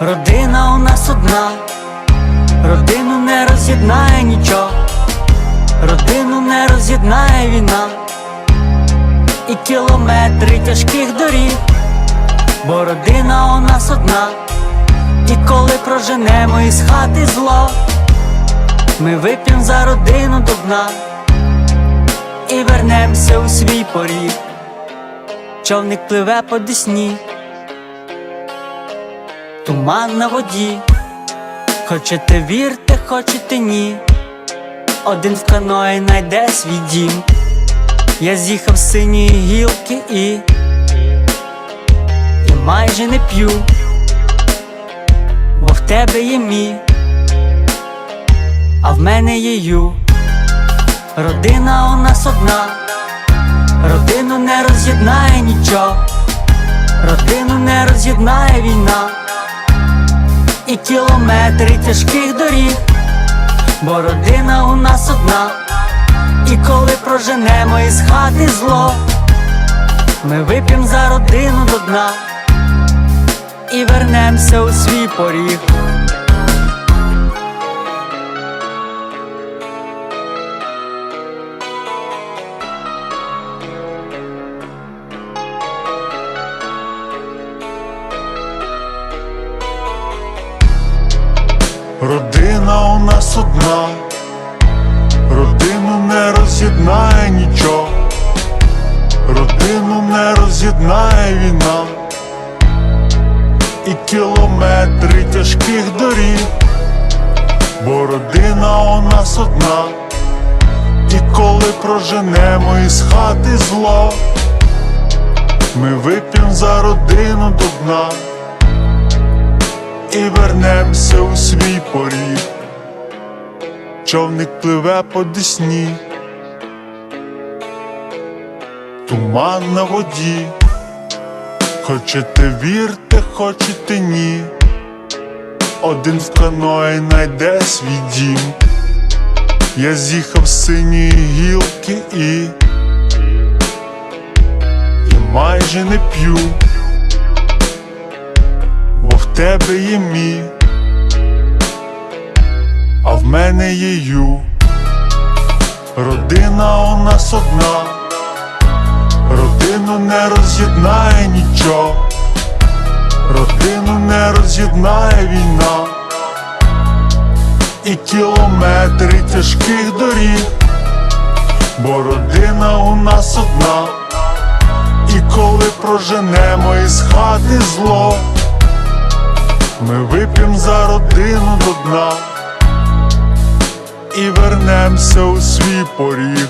Родина у нас одна, родину не роз'єднає нічого, родину не роз'єднає війна, і кілометри тяжких доріг, бо родина у нас одна, і коли проженемо із хати зло, ми вип'ємо за родину до дна. І вернемося у свій поріг. Човник пливе по десні, туман на воді, хочете вірте, хочете ні. Один в каної найде свій дім. Я з'їхав з синьої гілки і, і майже не п'ю, бо в тебе є мій, а в мене є ю. Родина у нас одна. Родину не роз'єднає нічого, родину не роз'єднає війна, і кілометри тяжких доріг, бо родина у нас одна, і коли проженемо із хати зло, ми вип'ємо за родину до дна і вернемося у свій поріг. Родина у нас одна, родину не роз'єднає нічого, родину не роз'єднає війна, і кілометри тяжких доріг, бо родина у нас одна, і коли проженемо із хати зло, ми вип'ємо за родину до дна і вернемося у свій поріг. Човник пливе по десні, туман на воді, хочете вірте, хочете ні. Один в каної найде свій дім. Я з'їхав з синьої гілки і, і майже не п'ю тебе є мій, а в мене є ю. Родина у нас одна, родину не роз'єднає нічого, родину не роз'єднає війна, і кілометри тяжких доріг, бо родина у нас одна, і коли проженемо із хати зло. Ми вип'єм за родину до дна і вернемося у свій поріг.